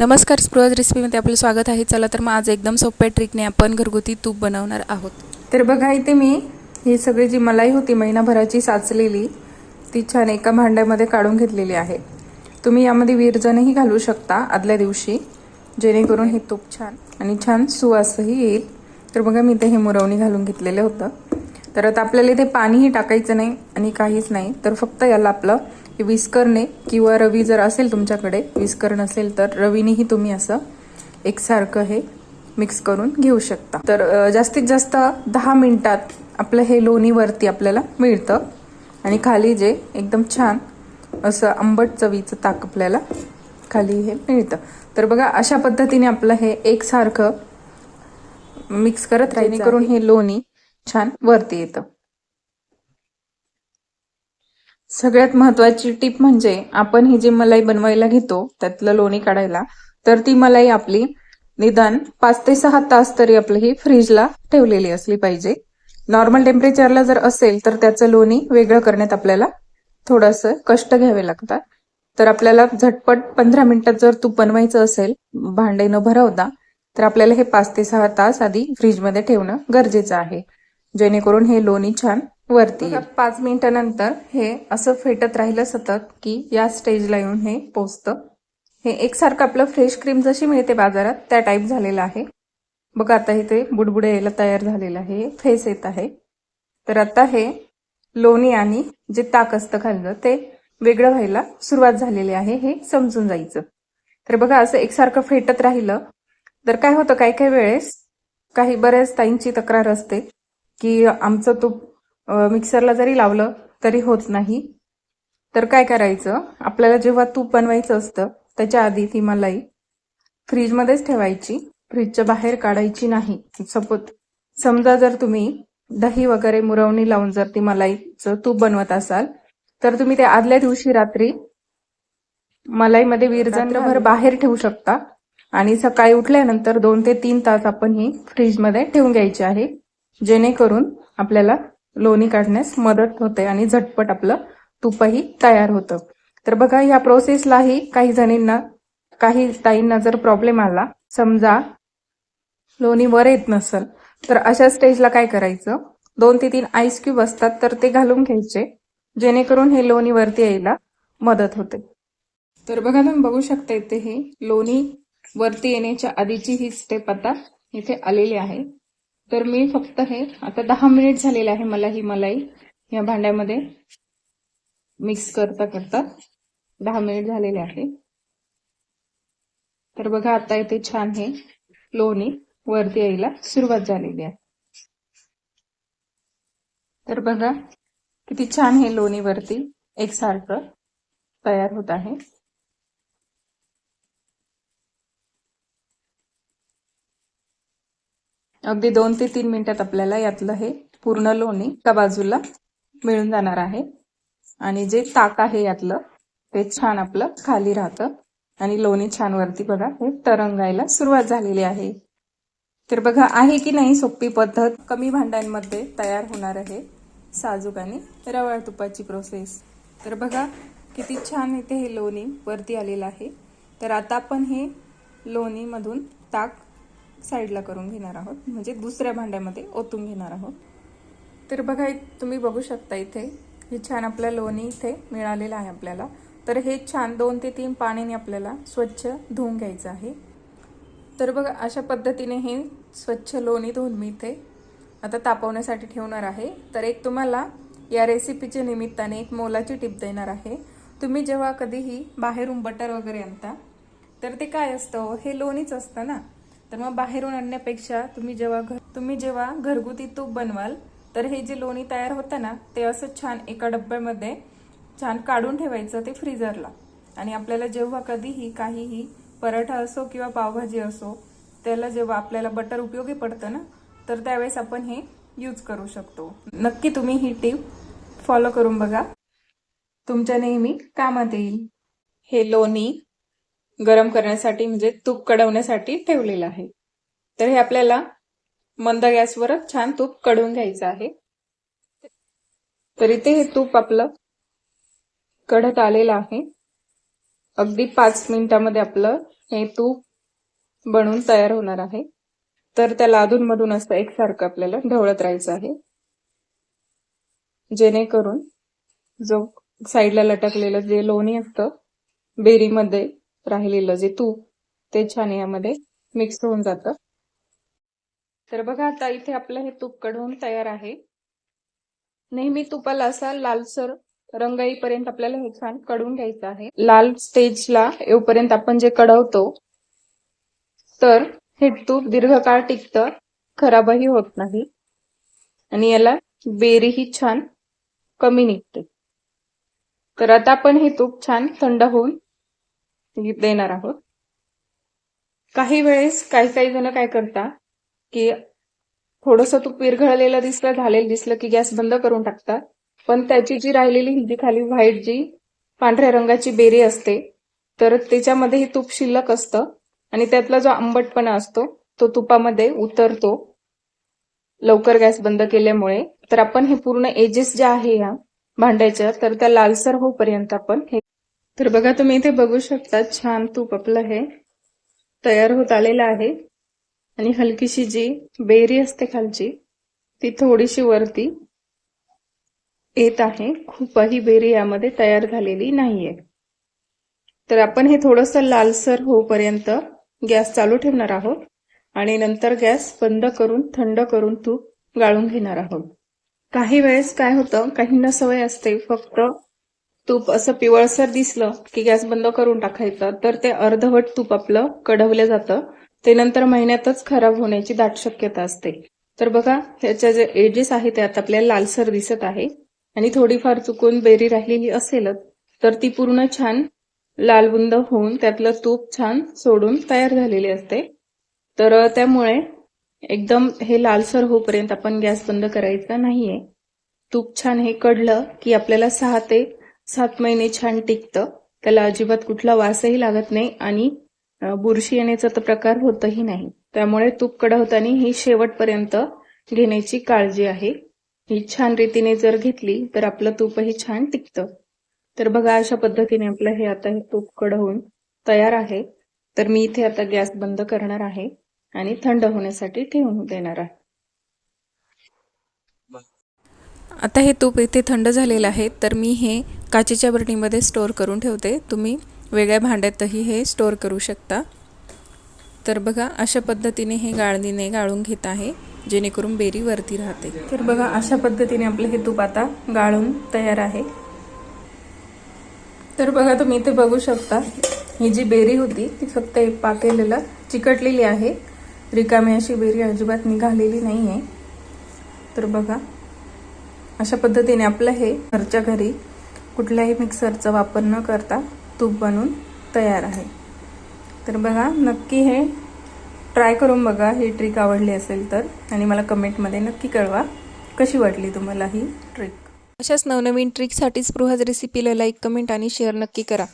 नमस्कार स्पृहज रेसिपीमध्ये आपलं स्वागत आहे. चला तर मग आज एकदम सोप्या ट्रिकने आपण घरगुती तूप बनवणार आहोत. तर बघा इथे मी ही सगळी जी मलाई होती महिनाभराची साचलेली ती छान एका भांड्यामध्ये काढून घेतलेली आहे. तुम्ही यामध्ये विरजणही घालू शकता आदल्या दिवशी जेणेकरून हे तूप छान आणि छान सुवासही येईल. तर बघा मी इथे हे मुरवणी घालून घेतलेलं होतं. तर आता आपल्याला इथे पाणीही टाकायचं नाही आणि काहीच नाही तर फक्त याला आपलं विस्करणे किंवा रवी जर असेल तुमच्याकडे विस्कर नसेल तर रवीनेही तुम्ही असं एकसारखं हे मिक्स करून घेऊ शकता. तर जास्तीत जास्त दहा मिनिटात आपलं हे लोणी वरती आपल्याला मिळतं. आणि खाली जे एकदम छान असं आंबट चवीचं ताक आपल्याला खाली हे मिळतं. तर बघा अशा पद्धतीने आपलं हे एकसारखं मिक्स करत राहायचं करून हे लोणी छान वरती येतं. सगळ्यात महत्वाची टीप म्हणजे आपण ही जी मलाई बनवायला घेतो त्यातलं लोणी काढायला तर ती मलाई आपली निदान पाच ते सहा तास तरी आपली ही फ्रीजला ठेवलेली असली पाहिजे. नॉर्मल टेम्परेचरला जर असेल तर त्याचं लोणी वेगळं करण्यात आपल्याला थोडंसं कष्ट घ्यावे लागतात. तर आपल्याला झटपट पंधरा मिनिटात जर तूप बनवायचं असेल भांडे न भरवता तर आपल्याला हे पाच ते सहा तास आधी फ्रीजमध्ये ठेवणं गरजेचं आहे. जेणेकरून हे लोणी छान वरती. पाच मिनिटानंतर हे असं फेटत राहिलं सतत की या स्टेजला येऊन हे पोचतं. हे एकसारखं आपलं फ्रेश क्रीम जशी मिळते बाजारात त्या टाईप झालेलं आहे. बघा आता इथे बुडबुडे यायला तयार झालेलं आहे. फेस येत आहे. तर आता हे लोणी आणि जे ताक असतं खाल्लं ते वेगळं व्हायला सुरुवात झालेली आहे. हे समजून जायचं. तर बघा असं एकसारखं फेटत राहिलं. तर काय होतं काही काही वेळेस काही बऱ्याच ताईंची तक्रार असते की आमचं तूप मिक्सरला जरी लावलं तरी होत नाही. तर काय करायचं? आपल्याला जेव्हा तूप बनवायचं असतं त्याच्या आधी ती मलाई फ्रीजमध्येच ठेवायची. फ्रीजच्या बाहेर काढायची नाही. सपोज समजा जर तुम्ही दही वगैरे मुरवणी लावून जर ती मलाईचं तूप बनवत असाल तर तुम्ही ते आदल्या दिवशी रात्री मलाईमध्ये विरजणभर बाहेर ठेवू शकता. आणि सकाळी उठल्यानंतर दोन ते तीन तास आपण ही फ्रीजमध्ये ठेवून घ्यायची आहे. जेणेकरून आपल्याला लोणी काढण्यास मदत होते आणि झटपट आपलं तुपही तयार होतं. तर बघा ह्या प्रोसेसलाही काही जणींना काही ताईंना जर प्रॉब्लेम आला समजा लोणी वर येत नसल तर अशा स्टेजला काय करायचं? दोन ते तीन आईस क्यूब असतात तर ते घालून घ्यायचे जेणेकरून हे लोणी वरती यायला मदत होते. तर बघा तुम्ही बघू शकता इथे हे लोणी वरती येण्याच्या आधीची ही स्टेप आता इथे आलेली आहे. तर मी फक्त हे आता दहा मिनिट झालेले आहे मला ही मलाई या भांड्यामध्ये. मिक्स करता करता दहा मिनिट झालेले आहे. तर बघा आता इथे छान हे लोणी वरती यायला सुरुवात झालेली आहे. तर बघा किती छान हे लोणी वरती एकसारखं तयार होत आहे. अगदी दोन ते तीन मिनिटात आपल्याला यातलं हे पूर्ण लोणी एका बाजूला मिळून जाणार आहे. आणि जे ताक आहे यातलं ते छान आपलं खाली राहतं. आणि लोणी छान वरती बघा हे तरंगायला सुरुवात झालेली आहे. तर बघा आहे की नाही सोपी पद्धत? कमी भांड्यांमध्ये तयार होणार आहे साजूक आणि रवाळ तुपाची प्रोसेस तर बघा किती छान इथे हे लोणी वरती आलेलं आहे. तर आता आपण हे लोणीमधून ताक साईडला करून घेणार आहोत. म्हणजे दुसऱ्या भांड्यामध्ये ओतून घेणार आहोत. तर बघा तुम्ही बघू शकता इथे. हे छान आपलं लोणी इथे मिळालेलं आहे आपल्याला. तर हे छान दोन ते तीन पाण्याने आपल्याला स्वच्छ धुवून घ्यायचं आहे. तर बघा अशा पद्धतीने हे स्वच्छ लोणी धुवून मी इथे आता तापवण्यासाठी ठेवणार आहे. तर एक तुम्हाला या रेसिपीच्या निमित्ताने एक मोलाची टिप देणार आहे. तुम्ही जेव्हा कधीही बाहेरून बटर वगैरे आणता तर ते काय असतं हो? हे लोणीच असतं ना. तर मग बाहेरून आणण्यापेक्षा तुम्ही जेव्हा घर तुम्ही जेव्हा घरगुती तूप बनवाल तर हे जे लोणी तयार होतं ना ते असं छान एका डब्यामध्ये छान काढून ठेवायचं ते फ्रीजरला आणि आपल्याला जेव्हा कधीही काहीही पराठा असो किंवा पावभाजी असो त्याला जेव्हा आपल्याला बटर उपयोगी पडतं ना तर त्यावेळेस आपण हे यूज करू शकतो. नक्की तुम्ही ही टीप फॉलो करून बघा. तुमच्या नेहमी कामात येईल. हे लोणी गरम करण्यासाठी म्हणजे तूप कडवण्यासाठी ठेवलेलं आहे. तर हे आपल्याला मंद गॅसवरच छान तूप कडवून घ्यायचं आहे. तर इथे हे तूप आपलं कढत आलेलं आहे. अगदी पाच मिनिटामध्ये आपलं हे तूप बनून तयार होणार आहे. तर त्याला अधूनमधून असं एकसारखं आपल्याला ढवळत राहायचं आहे. जेणेकरून जो साईडला लटकलेलं जे लोणी असतं बेरीमध्ये राहिलेलं जे तूप ते छान यामध्ये मिक्स होऊन जातं. तर बघा आता इथे आपलं हे तूप कढवून तयार आहे. नेहमी तुपाला असा लालसर रंग येईपर्यंत आपल्याला हे छानकडून घ्यायचं आहे. लाल स्टेजला येऊपर्यंत आपण जे कडवतो तर हे तूप दीर्घकाळ टिकतं खराबही होत नाही. आणि याला बेरीही छान कमी निघते. तर आता आपण हे तूप छान थंड होऊन देणार आहोत. काही वेळेस काही काही जण काय करता की थोडस तूप विरघळलेलं दिसलं झालेलं दिसलं की गॅस बंद करून टाकतात. पण त्याची जी राहिलेली हिंदी खाली व्हाईट जी पांढऱ्या रंगाची बेरी असते तर त्याच्यामध्ये हे तूप शिल्लक असतं आणि त्यातला जो आंबटपणा असतो तो तुपामध्ये उतरतो. लवकर गॅस बंद केल्यामुळे. तर आपण हे पूर्ण एजेस ज्या आहे ह्या भांड्याच्या तर त्या लालसर होईपर्यंत आपण हे तर बघा तुम्ही इथे बघू शकता छान तूप आपलं हे तयार होत आलेलं आहे. आणि हलकीशी जी बेरी असते खालची ती थोडीशी वरती येत आहे. खूपही बेरी यामध्ये तयार झालेली नाहीये. तर आपण हे थोडस लालसर होईपर्यंत गॅस चालू ठेवणार आहोत. आणि नंतर गॅस बंद करून थंड करून तूप गाळून घेणार आहोत. काही वेळेस काय होतं काहींना सवय असते फक्त तूप असं पिवळसर दिसलं की गॅस बंद करून टाकायचं तर ते अर्धवट तूप आपलं कढवलं जातं. ते नंतर महिन्यातच खराब होण्याची दाट शक्यता असते. तर बघा ह्याच्या जे एजेस आहे ते आता आपल्याला लालसर दिसत आहे. आणि थोडीफार चुकून बेरी राहिलेली असेलच तर ती पूर्ण छान लालबुंद होऊन त्यातलं तूप छान सोडून तयार झालेली असते. तर त्यामुळे एकदम हे लालसर होईपर्यंत आपण गॅस बंद करायचा नाहीये. तूप छान हे कडलं की आपल्याला सहा ते सात महिने छान टिकतं. त्याला अजिबात कुठला वासही लागत नाही आणि बुरशी येण्याचा तर प्रकार होतही नाही. त्यामुळे तूप कडवताना ही शेवटपर्यंत घेण्याची काळजी आहे. ही छान रीतीने जर घेतली तर आपलं तूपही छान टिकतं. तर बघा अशा पद्धतीने आपलं हे आता हे तूप कडवून तयार आहे. तर मी इथे आता गॅस बंद करणार आहे आणि थंड होण्यासाठी ठेवून देणार आहे. आता हे तूप इथे थंड झालेलं आहे तर मी हे काचेच्या बरणीमध्ये स्टोअर करून ठेवते. तुम्ही वेगळ्या भांड्यातही हे स्टोअर करू शकता. तर बघा अशा पद्धतीने हे गाळणीने गाळून घेत आहे जेणेकरून बेरी वरती राहते. तर बघा अशा पद्धतीने आपलं हे तूप आता गाळून तयार आहे. तर बघा तुम्ही इथे बघू शकता ही जी बेरी होती ती फक्त एक पातेलेला चिकटलेली आहे. रिकामी अशी बेरी अजिबात निघालेली नाही आहे तर बघा अशा पद्धतीने आपलं हे घरच्या घरी कुठल्याही मिक्सरचा वापर न करता तूप बनून तयार आहे. तर बघा नक्की हे ट्राय करून बघा ही ट्रिक आवडली असेल तर. आणि मला कमेंटमध्ये नक्की कळवा कशी वाटली तुम्हाला ही ट्रिक अशाच नवनवीन ट्रिकसाठी स्पृहाज रेसिपीला लाईक कमेंट आणि शेअर नक्की करा.